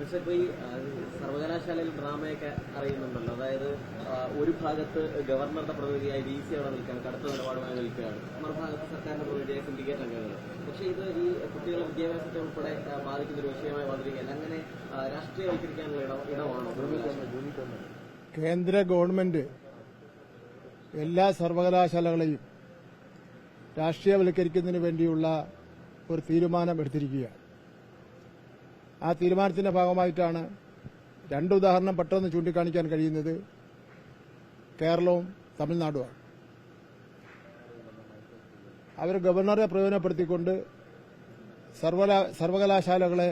പക്ഷെ ഇപ്പൊ ഈ സർവകലാശാലയിൽ ഡ്രാമയൊക്കെ അറിയുന്നുണ്ടല്ലോ. അതായത് ഒരു ഭാഗത്ത് ഗവർണറുടെ പ്രതിനിധിയായി ഡി സി അവിടെ നിൽക്കുകയാണ് കടുത്ത നിലപാടുമായി നിൽക്കുകയാണ്. മറുഭാഗത്ത് സർക്കാരിന്റെ പ്രതിനിധിയായി സിൻഡിക്കേറ്റ് അംഗങ്ങൾ പക്ഷെ ഇത് ഈ കുട്ടികളെ വിദ്യാഭ്യാസത്തെ ഉൾപ്പെടെ ബാധിക്കുന്ന ഒരു വിഷയമായി വന്നിരിക്കുകയല്ല. അങ്ങനെ രാഷ്ട്രീയവൽക്കരിക്കാനുള്ള ഇടം ഇടമാണോ കേന്ദ്ര ഗവൺമെന്റ് എല്ലാ സർവകലാശാലകളെയും രാഷ്ട്രീയവൽക്കരിക്കുന്നതിന് വേണ്ടിയുള്ള ഒരു തീരുമാനം എടുത്തിരിക്കുകയാണ്. ആ തീരുമാനത്തിന്റെ ഭാഗമായിട്ടാണ് രണ്ട് ഉദാഹരണം പെട്ടെന്ന് ചൂണ്ടിക്കാണിക്കാൻ കഴിയുന്നത് കേരളവും തമിഴ്നാടുമാണ്. അവർ ഗവർണറെ പ്രയോജനപ്പെടുത്തിക്കൊണ്ട് സർവകലാ സർവകലാശാലകളെ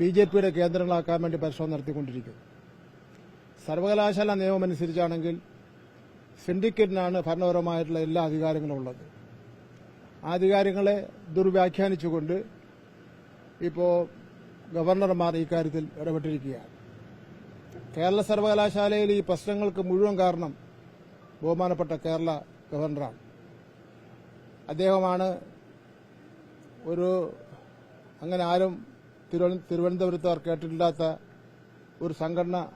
ബി ജെ പിയുടെ കേന്ദ്രങ്ങളാക്കാൻ വേണ്ടി പരിശ്രമം നടത്തിക്കൊണ്ടിരിക്കുന്നു സർവകലാശാല നിയമമനുസരിച്ചാണെങ്കിൽ സിൻഡിക്കേറ്റിനാണ് ഭരണപരമായിട്ടുള്ള എല്ലാ അധികാരങ്ങളും ഉള്ളത്. ആ അധികാരങ്ങളെ ദുർവ്യാഖ്യാനിച്ചുകൊണ്ട് ഇപ്പോൾ ഗവർണർമാർ ഇക്കാര്യത്തിൽ ഇടപെട്ടിരിക്കുകയാണ്. കേരള സർവകലാശാലയിൽ ഈ പ്രശ്നങ്ങൾക്ക് മുഴുവൻ കാരണം ബഹുമാനപ്പെട്ട കേരള ഗവർണറാണ്. അദ്ദേഹമാണ് ഒരു അങ്ങനെ ആരും തിരുവന- തിരുവനന്തപുരത്തുകാർ കേട്ടിട്ടില്ലാത്ത ഒരു സംഘടന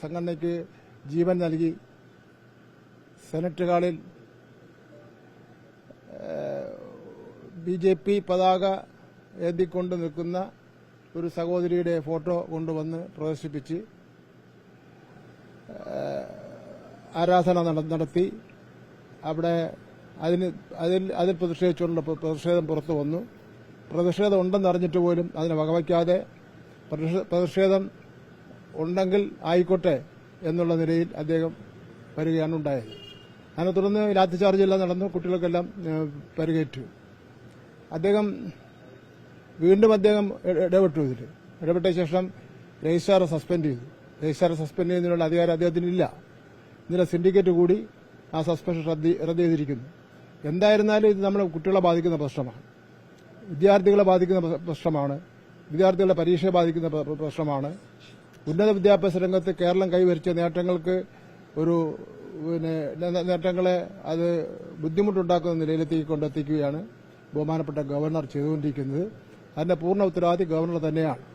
സംഘടനയ്ക്ക് ജീവൻ നൽകി സെനറ്റ് ഹാളിൽ ബി ജെ പി പതാക ഏന്തിക്കൊണ്ട് നിൽക്കുന്ന ഒരു സഹോദരിയുടെ ഫോട്ടോ കൊണ്ടുവന്ന് പ്രദർശിപ്പിച്ച് ആരാധന നട- നടത്തി. അവിടെ അതിന് അതിൽ അതിൽ പ്രതിഷേധിച്ചുള്ള പ്ര- പ്രതിഷേധം പുറത്തു വന്നു. പ്രതിഷേധം ഉണ്ടെന്ന് അറിഞ്ഞിട്ട് പോലും അതിനെ വകവയ്ക്കാതെ പ്രതിഷേ- പ്രതിഷേധം ഉണ്ടെങ്കിൽ ആയിക്കോട്ടെ എന്നുള്ള നിലയിൽ അദ്ദേഹം വരികയാണ് ഉണ്ടായത്. അതിനെ തുടർന്ന് ലാത്തി ചാർജെല്ലാം നടന്നു. കുട്ടികൾക്കെല്ലാം പരിഗേറ്റു അദ്ദേഹം വീണ്ടും അദ്ദേഹം ഇട- ഇടപെട്ടു ഇതിൽ ഇടപെട്ട ശേഷം രജിസ്ട്രാറെ സസ്പെൻഡ് ചെയ്തു. രജിസ്ട്രാറെ സസ്പെൻഡ് ചെയ്യുന്നതിനുള്ള അധികാരം അദ്ദേഹത്തിനില്ല. ഇന്നലെ സിൻഡിക്കേറ്റ് കൂടി ആ സസ്പെൻഷൻ റദ്ദ് ചെയ്തിരിക്കുന്നു. എന്തായിരുന്നാലും ഇത് നമ്മളെ കുട്ടികളെ ബാധിക്കുന്ന പ്രശ്നമാണ്. വിദ്യാർത്ഥികളെ ബാധിക്കുന്ന പ്രശ്നമാണ്. വിദ്യാർത്ഥികളുടെ പരീക്ഷയെ ബാധിക്കുന്ന പ്രശ്നമാണ്. ഉന്നത വിദ്യാഭ്യാസ രംഗത്ത് കേരളം കൈവരിച്ച നേട്ടങ്ങൾക്ക് ഒരു പിന്നെ നേട്ടങ്ങളെ അത് ബുദ്ധിമുട്ടുണ്ടാക്കുന്ന നിലയിലെത്തി കൊണ്ടെത്തിക്കുകയാണ് ബഹുമാനപ്പെട്ട ഗവർണർ ചെയ്തുകൊണ്ടിരിക്കുന്നത്. അതിന്റെ പൂർണ ഉത്തരവാദി ഗവർണർ തന്നെയാണ്.